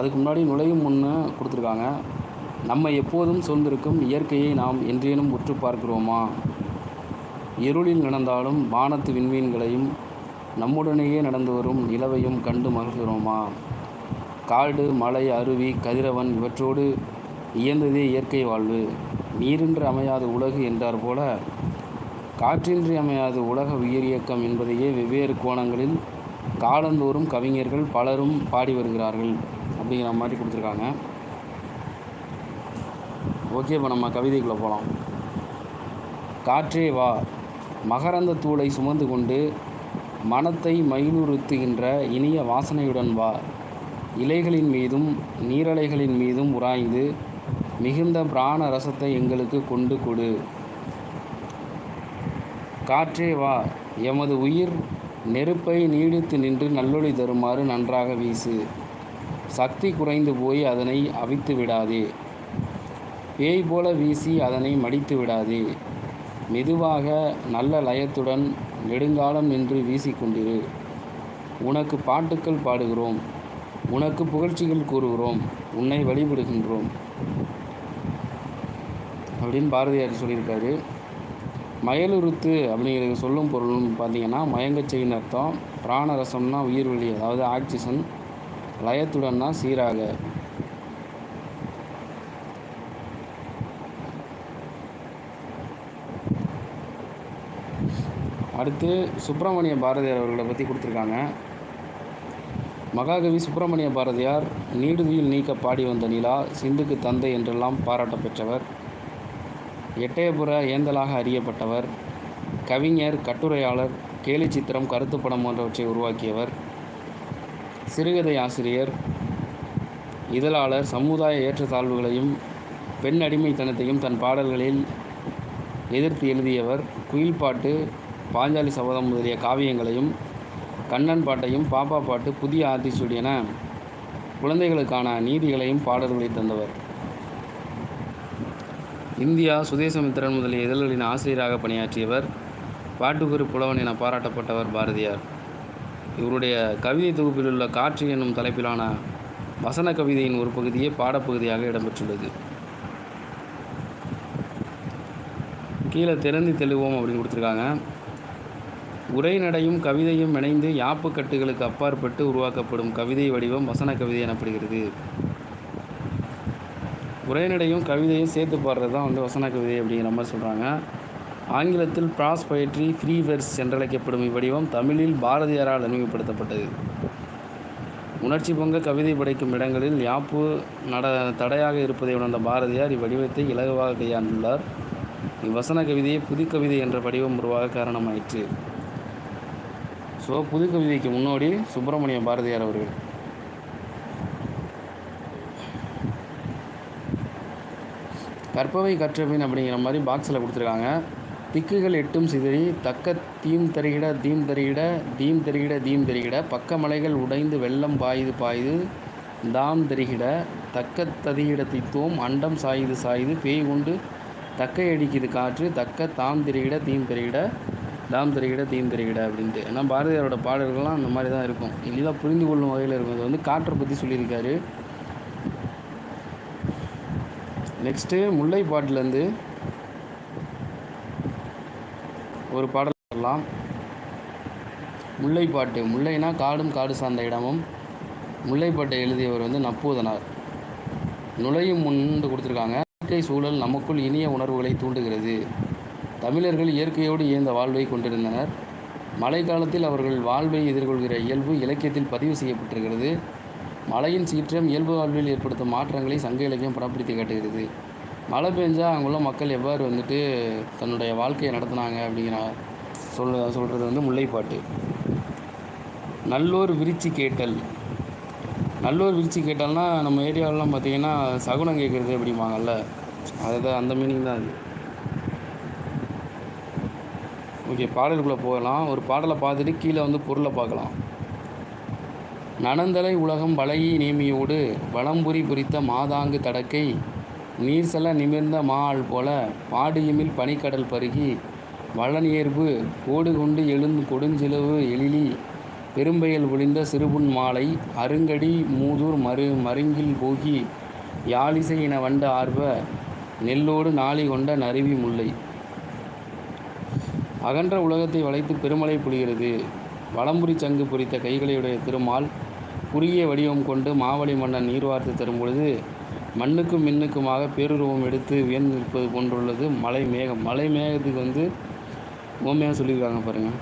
அதுக்கு முன்னாடி நுழையும் முன்னு கொடுத்துருக்காங்க. நம்ம எப்போதும் சூழ்ந்திருக்கும் இயற்கையை நாம் என்றேனும் உற்று பார்க்கிறோமா? இருளில் நடந்தாலும் வானத்து விண்மீன்களையும் நம்முடனேயே நடந்து வரும் நிலவையும் கண்டு மகிழ்கிறோமா? காடு மலை அருவி கதிரவன் இவற்றோடு இயந்ததே இயற்கை வாழ்வு. நீரின்றி அமையாது உலகு என்றார் போல காற்றின்றி அமையாது உலக உயிரியக்கம் என்பதையே வெவ்வேறு கோணங்களில் காலந்தோறும் கவிஞர்கள் பலரும் பாடி வருகிறார்கள். அப்படிங்கிற மாதிரி கொடுத்துருக்காங்க. ஓகே இப்போ நம்ம கவிதைக்குள்ளே போகலாம் காற்றே வா மகரந்த தூளை சுமந்து கொண்டு மனத்தை மயிலுறுத்துகின்ற இனிய வாசனையுடன் வா. இலைகளின் மீதும் நீரலைகளின் மீதும் உராய்ந்து மிகுந்த பிராண ரசத்தை எங்களுக்கு கொண்டு கொடு. காற்றே வா எமது உயிர் நெருப்பை நீடித்து நின்று நல்லொளி தருமாறு நன்றாக வீசு. சக்தி குறைந்து போய் அதனை அவித்து விடாதே. பேய் போல வீசி அதனை மடித்து விடாதே. மெதுவாக நல்ல லயத்துடன் நெடுங்காலம் நின்று வீசிக்கொண்டிரு உனக்கு பாட்டுக்கள் பாடுகிறோம். உனக்கு புகழ்ச்சிகள் கூறுகிறோம். உன்னை வழிபடுகின்றோம். அப்படின்னு பாரதியார் சொல்லியிருக்காரு. மயலுறுத்து அப்படிங்கிறது சொல்லும் பொருள்னு பார்த்தீங்கன்னா மயங்கச்செயின் அர்த்தம். பிராணரசம்னா உயிர்வெளி அதாவது ஆக்சிஜன். லயத்துடன்னா சீராக. அடுத்து சுப்பிரமணிய பாரதியார் அவர்களை பற்றி கொடுத்துருக்காங்க. மகாகவி சுப்பிரமணிய பாரதியார் நீடுதுயில் நீக்க பாடி வந்த நிலா சிந்துக்கு தந்தை என்றெல்லாம் பாராட்ட பெற்றவர். எட்டயபுர ஏந்தலாக அறியப்பட்டவர். கவிஞர் கட்டுரையாளர் கேலிச்சித்திரம் கருத்துப்படம் போன்றவற்றை உருவாக்கியவர். சிறுகதை ஆசிரியர் இதழாளர் சமுதாய ஏற்றத்தாழ்வுகளையும் பெண் அடிமைத்தனத்தையும் தன் பாடல்களில் எதிர்த்து எழுதியவர் குயில் பாட்டு பாஞ்சாலி சபதம் முதலிய காவியங்களையும் கண்ணன் பாட்டையும் பாப்பா பாட்டு புதிய ஆத்திச்சூடி என குழந்தைகளுக்கான நீதிகளையும் பாடல்களை தந்தவர். இந்தியா சுதேசமித்திரன் முதலிய இதழ்களின் ஆசிரியராக பணியாற்றியவர் பாட்டுக்குரு புலவன் என பாராட்டப்பட்டவர் பாரதியார். இவருடைய கவிதை தொகுப்பில் உள்ள காற்று என்னும் தலைப்பிலான வசன கவிதையின் ஒரு பகுதியே பாடப்பகுதியாக இடம்பெற்றுள்ளது. கீழே திறந்து தெளிவோம் அப்படின்னு கொடுத்துருக்காங்க. உரைநடையும் கவிதையும் இணைந்து யாப்பு கட்டுகளுக்கு அப்பாற்பட்டு உருவாக்கப்படும் கவிதை வடிவம் வசன கவிதை எனப்படுகிறது. உரைநடையும் கவிதையும் சேர்த்து பாடுறது தான் வந்து வசன கவிதை அப்படிங்கிற மாதிரி சொல்கிறாங்க ஆங்கிலத்தில் ப்ராஸ் பொயட்ரி ஃப்ரீ வெர்ஸ் என்றழைக்கப்படும் இவ்வடிவம் தமிழில் பாரதியாரால் அறிமுகப்படுத்தப்பட்டது. உணர்ச்சி பொங்க கவிதை படைக்கும் இடங்களில் யாப்பு நட தடையாக இருப்பதை உணர்ந்த பாரதியார் இவ்வடிவத்தை இலகுவாக கையாண்டுள்ளார். இவ்வசன கவிதையை புதுக்கவிதை என்ற வடிவம் உருவாக காரணமாயிற்று. ஸோ புதுக்கவிதைக்கு முன்னோடி சுப்பிரமணிய பாரதியார் அவர்கள். கற்பவை கற்றபின் அப்படிங்கிற மாதிரி பாக்ஸில் கொடுத்துருக்காங்க. திக்குகள் எட்டும் சிதறி தக்க தீம் தருகிட தீம் தருகிட தீம் தருகிட தீம் தருகிட பக்க மலைகள் உடைந்து வெள்ளம் பாயுது பாயுது தாம் தருகிட தக்க ததியிட தித்துவம் அண்டம் சாயுது சாயுது பேய் கொண்டு தக்கை அடிக்குது காற்று தக்க தாம் திரிகிட தீம் திரிகிட தாம் திரிகிட தீம் திரிகிட அப்படின்ட்டு. ஏன்னா பாரதியாரோட பாடல்கள்லாம் அந்த மாதிரி தான் இருக்கும். எளிதாக புரிந்து கொள்ளும் வகையில் இருக்கும். அது வந்து காற்றை பற்றி சொல்லியிருக்காரு. நெக்ஸ்ட்டு முல்லை ஒரு பாடல் சொல்லலாம். முல்லைப்பாட்டு. முல்லைனா காடும் காடு சார்ந்த இடமும் முல்லைப்பாட்டை எழுதியவர் வந்து நப்பூதனார். நுழையும் முன்னு கொடுத்துருக்காங்க இயற்கை சூழல் நமக்குள் இனிய உணர்வுகளை தூண்டுகிறது. தமிழர்கள் இயற்கையோடு இயந்த வாழ்வை கொண்டிருந்தனர். மழைக்காலத்தில் அவர்கள் வாழ்வை எதிர்கொள்கிற இயல்பு இலக்கியத்தில் பதிவு செய்யப்பட்டிருக்கிறது. மழையின் சீற்றம் இயல்பு வாழ்வில் ஏற்படுத்தும் மாற்றங்களை சங்க இலக்கியம் படப்படுத்தி காட்டுகிறது. மழை பெஞ்சால் அங்குள்ள மக்கள் எவ்வாறு வந்துட்டு தன்னுடைய வாழ்க்கையை நடத்துனாங்க அப்படிங்கிற சொல்ல சொல்கிறது வந்து முல்லைப்பாட்டு. நல்லோர் விரிச்சி கேட்டல். நல்லோர் விரிச்சி கேட்டால்னா நம்ம ஏரியாவிலலாம் பார்த்தீங்கன்னா சகுனம் கேட்குறது அப்படிம்பாங்கல்ல. அதுதான் அந்த மீனிங் தான் அது. ஓகே பாடலுக்குள்ளே போகலாம். ஒரு பாடலை பார்த்துட்டு கீழே வந்து பொருளை பார்க்கலாம். நனந்தலை உலகம் பழகி நேமியோடு வளம்புரி புரித்த மாதாங்கு தடக்கை நீர்சல நிமிர்ந்த மால் போல பாடியுமில் பனிக்கடல் பருகி வளனியர்பு கோடு கொண்டு எழுந்து கொடுஞ்சிலவு எழிலி பெரும்பெயல் ஒளிந்த சிறுபுன் மாலை அருங்கடி மூதூர் மரு மருங்கில் போகி யாழிசை இன வண்ட ஆர்வ நெல்லோடு நாளி கொண்ட நறுவி முல்லை. அகன்ற உலகத்தை வளைத்து பெருமலை புரிகிறது வலம்புரி சங்கு பொறித்த கைகளையுடைய திருமால் குறுகிய வடிவம் கொண்டு மாவழி மன்னன் நீர்வார்த்து தரும்பொழுது மண்ணுக்கும் மின்னுக்குமாக பேருருவம் எடுத்து உயர்ந்து நிற்பது போன்றுள்ளது. மலை மேகம். மலை மேகத்துக்கு வந்து ஓமையாக சொல்லியிருக்காங்க பாருங்கள்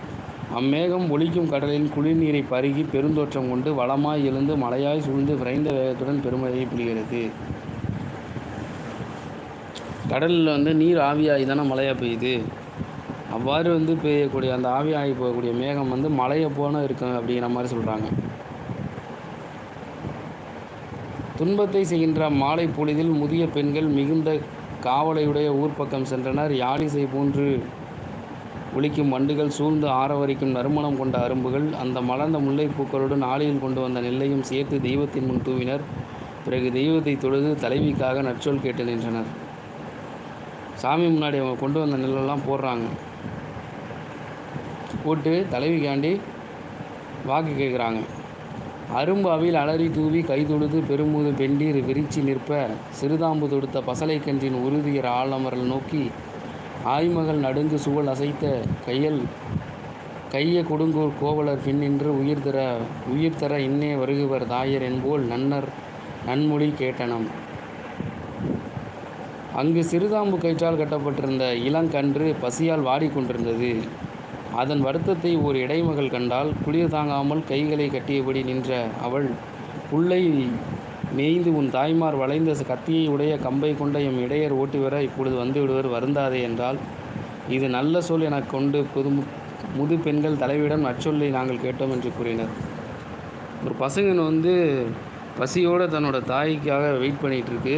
அம்மேகம் ஒழிக்கும் கடலின் குளிர்நீரை பருகி பெருந்தோற்றம் கொண்டு வளமாய் எழுந்து மலையாய் சூழ்ந்து விரைந்த வேகத்துடன் பெருமழையை பொழிகிறது கடலில் வந்து நீர் ஆவியாகி தானே மழையாக பெய்யுது. அவ்வாறு வந்து பெய்யக்கூடிய அந்த ஆவியாகி போகக்கூடிய மேகம் வந்து மழையை போன இருக்கும் அப்படிங்கிற மாதிரி சொல்கிறாங்க துன்பத்தை செய்கின்ற மாலை பொழுதில் முதிய பெண்கள் மிகுந்த காவலையுடைய ஊர் பக்கம் சென்றனர். யாழிசை போன்று ஒழிக்கும் வண்டுகள் சூழ்ந்து ஆரவரிக்கும் நறுமணம் கொண்ட அரும்புகள் அந்த மலர்ந்த முல்லைப்பூக்களுடன் ஆலையில் கொண்டு வந்த நெல்லையும் சேர்த்து தெய்வத்தின் முன் தூவினர். பிறகு தெய்வத்தை தொழுது தலைவிக்காக நற்சொல் கேட்டு நின்றனர். சாமி முன்னாடி அவங்க கொண்டு வந்த நெல்லெல்லாம் போடுறாங்க. போட்டு தலைவிக்காண்டி வாக்கு கேட்குறாங்க. அரும்பாவில் அலறி தூவி கை தொழுது பெருமுது பெண்டீர் விரிச்சி நிற்ப சிறுதாம்பு தொடுத்த பசலைக்கன்றின் உறுதியர் ஆலமரல் நோக்கி ஆய்மகள் நடுங்கு சுவல் அசைத்த கையல் கைய கொடுங்கூர் கோவலர் பின்னின்று உயிர் தர உயிர் தர இன்னே வருகுவர் தாயர் என்போல் நன்னர் நன்மொழி கேட்டனம். அங்கு சிறுதாம்பு கயிற்றால் கட்டப்பட்டிருந்த இளங்கன்று பசியால் வாடிக்கொண்டிருந்தது. அதன் வருத்தத்தை ஒரு இடைமகள் கண்டால் குளிர் தாங்காமல் கைகளை கட்டியபடி நின்ற அவள் புல்லை மேய்ந்து உன் தாய்மார் வளைந்த கத்தியை உடைய கம்பை கொண்ட எம் இடையர் ஓட்டிவர இப்பொழுது வந்து விடுவர் வருந்தாதே என்றால் இது நல்ல சொல் என கொண்டு புது முது பெண்கள் தலைவிடம் நற்சொல்லை நாங்கள் கேட்டோம் என்று கூறினர். ஒரு பசங்கன் வந்து பசியோடு தன்னோட தாய்க்காக வெயிட் பண்ணிகிட்ருக்கு.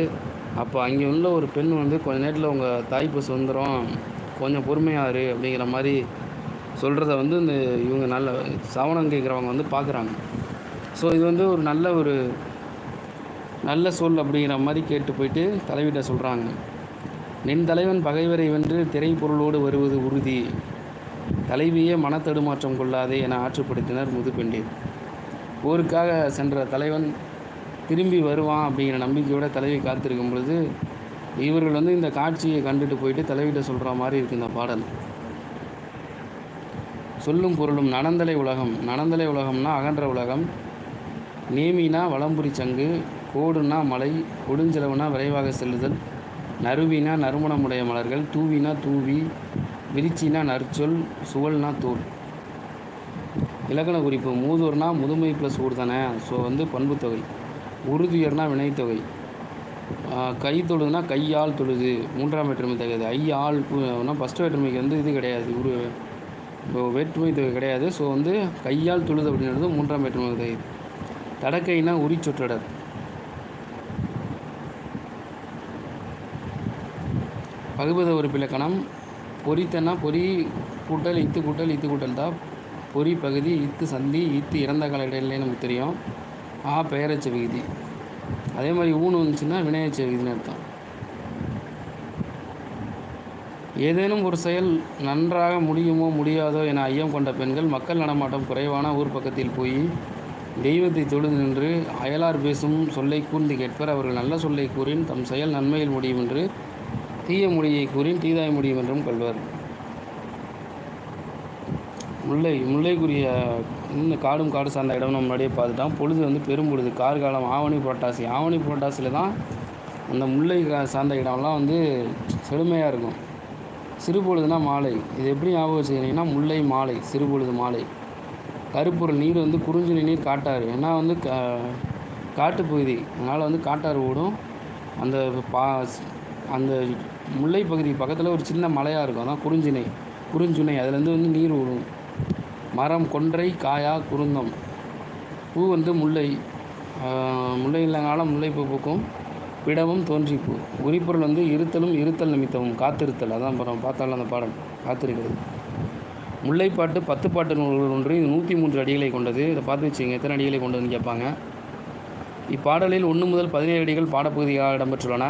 அப்போ அங்கே உள்ள ஒரு பெண் வந்து கொஞ்ச நேரத்தில் உங்கள் தாய் பசு வந்துடும் கொஞ்சம் பொறுமையாரு அப்படிங்கிற மாதிரி சொல்கிறத வந்து இந்த இவங்க நல்ல சவணம் கேட்குறவங்க வந்து பார்க்குறாங்க. ஸோ இது வந்து ஒரு நல்ல ஒரு நல்ல சொல் அப்படிங்கிற மாதிரி கேட்டு போயிட்டு தலைவிட்ட சொல்கிறாங்க நின் தலைவன் பகைவரை வென்று திரைப்பொருளோடு வருவது உறுதி. தலைவியே மனத்தடுமாற்றம் கொள்ளாதே என ஆற்றுப்படுத்தினர் முதுபெண்டீர் போருக்காக சென்ற தலைவன் திரும்பி வருவான் அப்படிங்கிற நம்பிக்கையோட தலைவி காத்திருக்கும் பொழுது இவர்கள் வந்து இந்த காட்சியை கண்டுட்டு போயிட்டு தலைவிட்ட சொல்கிற மாதிரி இருக்குது இந்த பாடல். சொல்லும் பொருளும் நனந்தலை உலகம். நனந்தலை உலகம்னா அகன்ற உலகம். நேமினா வளம்புரி சங்கு. கோடுனா மலை. கொடுஞ்செலவுனா விரைவாக செல்லுதல். நறுவினா நறுமணமுடைய மலர்கள். தூவினா தூவி. விரிச்சினா நற்சொல். சுவல்னா தோல். இலக்கண குறிப்பு. மூதூர்னா முதுமை ப்ளஸ் ஊர் தானே. ஸோ வந்து பண்புத்தொகை. உறுதியர்னா வினைத்தொகை. கை தொழுதுனா கையால் தொழுது. மூன்றாம் வேற்றுமை தகுது. ஐ ஆள் ஃபஸ்ட்டு வேற்றுமைக்கு வந்து இது கிடையாது. உரு இப்போ வேற்றுமை தொகை கிடையாது. ஸோ வந்து கையால் தொழுது அப்படின்றது மூன்றாம் வேற்றுமை தொகை. தடக்கைனா உரி சொற்றொடர். பகுபத உறுப்பிலக்கணம் பொறித்தனா பொறி கூட்டல் இத்து கூட்டல் இத்து கூட்டல் தான். பொறி பகுதி இத்து சந்தி இத்து இறந்த கால இடையிலே நமக்கு தெரியும். ஆ பெயரச்ச விகுதி. அதே மாதிரி ஊனு வந்துச்சுன்னா வினையச்ச விகுதின்னு அர்த்தம். ஏதேனும் ஒரு செயல் நன்றாக முடியுமோ முடியாதோ என ஐயம் கொண்ட பெண்கள் மக்கள் நடமாட்டம் குறைவான ஊர் பக்கத்தில் போய் தெய்வத்தை தொழுது நின்று அயலார் பேசும் சொல்லை கூர்ந்து கேட்பர். அவர்கள் நல்ல சொல்லை கூறின் தம் செயல் நன்மையில் முடியும் என்று தீய மொழியை கூறின் தீதாய் முடியும் என்றும் கொள்வர். முல்லை முல்லைக்குரிய இந்த காடும் காடு சார்ந்த இடம் நம்ம முன்னாடியே பார்த்துட்டோம். பொழுது வந்து பெரும் பொழுது கார்காலம் ஆவணி புரட்டாசி. ஆவணி புரட்டாசியில் தான் அந்த முல்லை கா- சார்ந்த இடம்லாம் வந்து செழுமையாக இருக்கும். சிறுபொழுதுனா மாலை. இது எப்படி ஞாபகம் வச்சுக்கிறீங்கன்னா முல்லை மாலை சிறுபொழுது மாலை. கருப்பொருள் நீர் வந்து குறிஞ்சி நீர் காட்டாறு. ஏன்னா வந்து கா காட்டுப்பகுதி அதனால் வந்து காட்டாறு ஓடும். அந்த பா அந்த முல்லை பகுதி பக்கத்தில் ஒரு சின்ன மலையாக இருக்கும். அதான் குறிஞ்சினை குறிஞ்சுனை அதுலேருந்து வந்து நீர் ஓடும். மரம் கொன்றை காயா குருந்தம். பூ வந்து முல்லை. முல்லை இல்லைனாலும் முல்லைப்பூ பூக்கும். பிடமும் தோன்றிப்பூ. உரிப்பொருள் வந்து இருத்தலும் இருத்தல் நிமித்தமும் காத்திருத்தல். அதான் அப்புறம் பார்த்தாலும் அந்த பாடல் காத்திருக்கிறது. முல்லைப்பாட்டு பத்து பாட்டு நூல்கள் ஒன்று இது நூற்றி மூன்று அடிகளை கொண்டது. இதை பார்த்து வச்சுங்க எத்தனை அடிகளை கொண்டதுன்னு கேட்பாங்க. இப்பாடலில் ஒன்று முதல் பதினேழு அடிகள் பாடப்பகுதியாக இடம்பெற்றுள்ளன.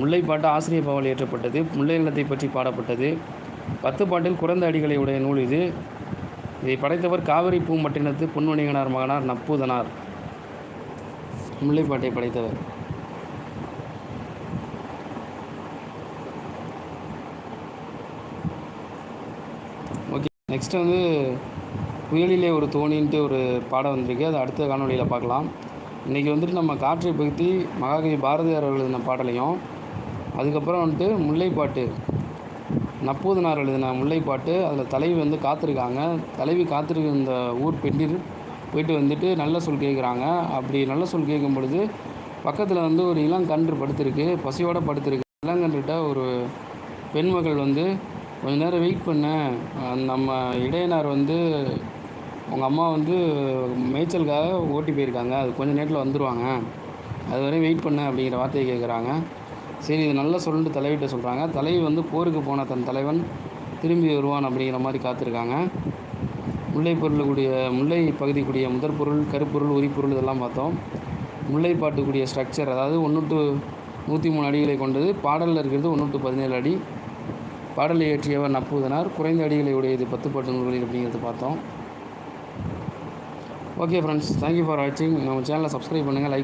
முல்லைப்பாட்டு ஆசிரியர் பாவல் இயற்றப்பட்டது. முல்லை நிலத்தை பற்றி பாடப்பட்டது. பத்து பாட்டில் குறைந்த அடிகளை உடைய நூல் இது. இதை படைத்தவர் காவிரி பூம்பட்டினத்து பொன்வணிகனார் மகனார் நப்பூதனார். முல்லைப்பாட்டை படைத்தவர் ஓகே நெக்ஸ்ட் வந்து புயலிலே ஒரு தோணின்ட்டு ஒரு பாடம் வந்திருக்கு. அது அடுத்த காணொலியில் பார்க்கலாம். இன்றைக்கி வந்துட்டு நம்ம காற்றை பற்றி மகாகவி பாரதியார் அவர்கள் எழுதின பாடலையும் அதுக்கப்புறம் வந்துட்டு முல்லைப்பாட்டு நப்பூதனார் எழுதின முல்லைப்பாட்டு அதில் தலைவி வந்து காத்திருக்காங்க. தலைவி காத்திருக்க இந்த ஊர் பெண்டிர் போயிட்டு வந்துட்டு நல்ல சொல் கேட்குறாங்க அப்படி நல்ல சொல் கேட்கும் பொழுது பக்கத்தில் வந்து ஒரு இளங்கன்று படுத்திருக்கு. பசியோடு படுத்திருக்கு. இளங்கன்றுகிட்ட ஒரு பெண்மகள் வந்து கொஞ்ச நேரம் வெயிட் பண்ணேன் நம்ம இடையனார் வந்து உங்கள் அம்மா வந்து மேய்ச்சலுக்காக ஓட்டி போயிருக்காங்க. அது கொஞ்சம் நேரத்தில் வந்துடுவாங்க அது வரையும் வெயிட் பண்ண அப்படிங்கிற வார்த்தையை கேட்குறாங்க சரி இது நல்லா சொல்லிட்டு தலைவிட்ட சொல்கிறாங்க தலைவி வந்து போருக்கு போன தன் தலைவன் திரும்பி வருவான் அப்படிங்கிற மாதிரி காத்திருக்காங்க. முல்லை பொருளுக்குரிய முல்லை பகுதிக்குடிய முதற் பொருள் கருப்பொருள் உரிப்பொருள் இதெல்லாம் பார்த்தோம். முல்லை பாட்டுக்கூடிய ஸ்ட்ரக்சர் அதாவது ஒன்று டு நூற்றி மூணு அடிகளை கொண்டது. பாடலில் இருக்கிறது ஒன்று டு பதினேழு அடி. பாடலை இயற்றியவர் நப்பூதனார். குறைந்த அடிகளை உடையது பத்து பாட்டு நூல்களில் அப்படிங்கிறது பார்த்தோம். ஓகே ஃப்ரெண்ட்ஸ் தேங்க்யூ ஃபார் வாட்சிங் நம்ம சேனலை சப்ஸ்கிரைப் பண்ணுங்கள் லைக்